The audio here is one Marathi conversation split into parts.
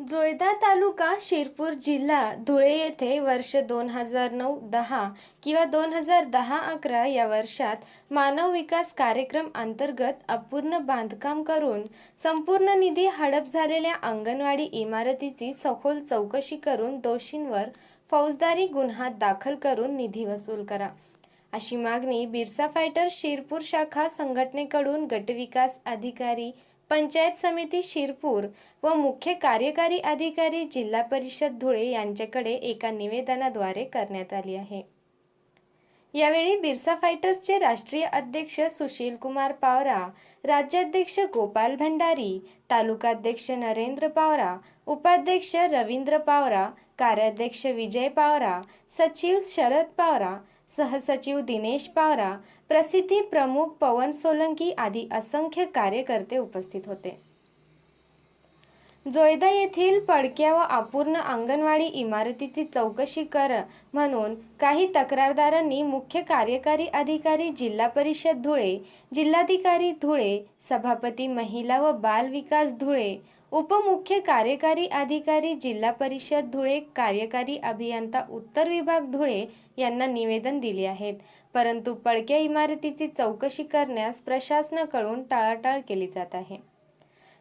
जोयदा तालुका शिरपूर जिल्हा धुळे येथे वर्ष दोन हजार नऊ दहा किंवा दोन हजार दहा अकरा या वर्षात मानव विकास कार्यक्रम अंतर्गत अपूर्ण बांधकाम करून संपूर्ण निधी हडप झालेल्या अंगणवाडी इमारतीची सखोल चौकशी करून दोषींवर फौजदारी गुन्हा दाखल करून निधी वसूल करा. अशी मागणी बिरसा फायटर शिरपूर शाखा संघटनेकडून गटविकास अधिकारी पंचायत समिती शिरपूर व मुख्य कार्यकारी अधिकारी जिल्हा परिषद धुळे यांच्याकडे एका निवेदनाद्वारे करण्यात आली आहे. यावेळी बिरसा फायटर्सचे राष्ट्रीय अध्यक्ष सुशील कुमार पावरा राज्याध्यक्ष गोपाल भंडारी तालुकाध्यक्ष नरेंद्र पावरा उपाध्यक्ष रवींद्र पावरा कार्याध्यक्ष विजय पावरा सचिव शरद पावरा सहसचिव दिनेश पावरा प्रसिद्धी प्रमुख पवन सोलंकी आदी असंख्य कार्यकर्ते उपस्थित होते. जोयदा येथील पडक्या व अपूर्ण अंगणवाडी इमारतीची चौकशी कर म्हणून काही तक्रारदारांनी मुख्य कार्यकारी अधिकारी जिल्हा परिषद धुळे जिल्हाधिकारी धुळे सभापती महिला व बाल विकास धुळे उपमुख्य कार्यकारी अधिकारी जिल्हा परिषद धुळे कार्यकारी अभियंता उत्तर विभाग धुळे यांना निवेदन दिले आहेत. परंतु पडक्या इमारतीची चौकशी करण्यास प्रशासनाकडून टाळाटाळ केली जात आहे.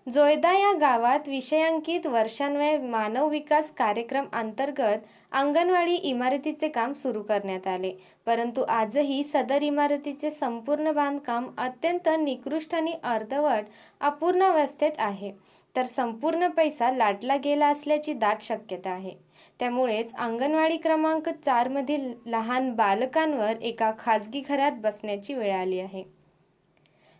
जोयदा या गावात विषयांकित वर्षान्वय मानव विकास कार्यक्रम अंतर्गत अंगणवाडी इमारतीचे काम सुरू करण्यात आले. परंतु आजही सदर इमारतीचे संपूर्ण बांधकाम अत्यंत निकृष्ट आणि अर्धवट अपूर्ण अवस्थेत आहे. तर संपूर्ण पैसा लाटला गेला असल्याची दाट शक्यता आहे. त्यामुळेच अंगणवाडी क्रमांक चारमधील लहान बालकांवर एका खाजगी घरात बसण्याची वेळ आली आहे.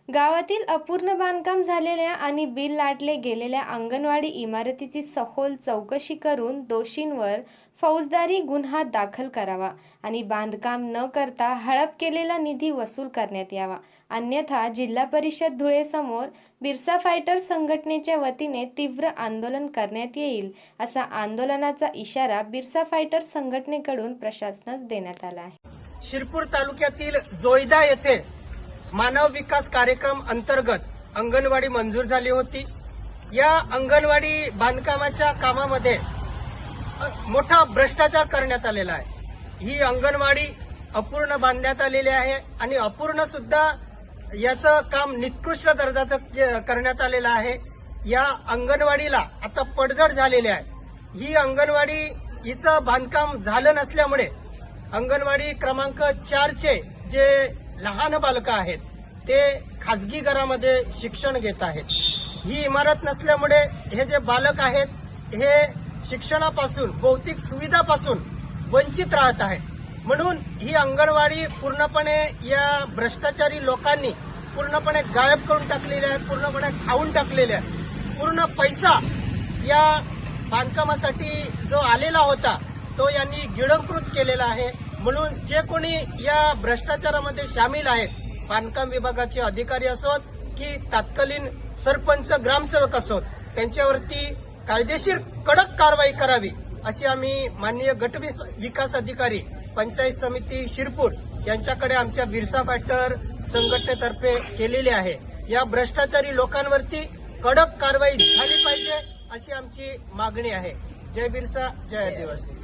गावातील अपूर्ण बांधकाम झालेल्या आणि बिल लाटले गेलेल्या अंगणवाडी इमारतीची सखोल चौकशी करून दोषींवर फौजदारी गुन्हा दाखल करावा आणि बांधकाम न करता हडप केलेला निधी वसूल करण्यात यावा. अन्यथा जिल्हा परिषद धुळेसमोर बिरसा फायटर संघटनेच्या वतीने तीव्र आंदोलन करण्यात येईल असा आंदोलनाचा इशारा बिरसा फायटर संघटनेकडून प्रशासनास देण्यात आला आहे. शिरपूर तालुक्यातील जोयदा येथे मानव विकास कार्यक्रम अंतर्गत अंगणवाडी मंजूर झाली होती. या अंगणवाडी बांधकामाच्या कामामध्ये मोठा भ्रष्टाचार करण्यात आलेला आहे. ही अंगणवाडी अपूर्ण बांधण्यात आलेली आहे आणि अपूर्ण सुद्धा याचं काम निकृष्ट दर्जाचं के- करण्यात आलेलं आहे. या अंगणवाडीला आता पडझड झालेली आहे. ही अंगणवाडी हिचं बांधकाम झालं नसल्यामुळे अंगणवाडी क्रमांक चारचे जे लहान बालकं आहेत. ते खाजगी घरामध्ये शिक्षण घेत आहेत. ही इमारत नसल्यामुळे हे जे बालक आहेत हे शिक्षणापासून भौतिक सुविधापासून वंचित राहत आहेत. म्हणून ही अंगणवाडी पूर्णपणे या भ्रष्टाचारी लोकांनी पूर्णपणे गायब करून टाकलेली आहे पूर्णपणे खाऊन टाकलेली आहे. पूर्ण पैसा या बांधकामासाठी जो आलेला होता तो यांनी गिळंकृत केलेला आहे. म्हणून जे कोणी या भ्रष्टाचारामध्ये सामील आहेत बांधकाम विभागाचे अधिकारी असोत की तत्कालीन सरपंच ग्रामसेवक असोत त्यांच्यावरती कायदेशीर कडक कारवाई करावी अशी आम्ही माननीय गट विकास अधिकारी पंचायत समिती शिरपूर यांच्याकडे आमच्या बिरसा फॅक्टर संघटनेतर्फे केलेली आहे. या भ्रष्टाचारी लोकांवरती कडक कारवाई झाली पाहिजे अशी आमची मागणी आहे. जय बिरसा जय आदिवासी.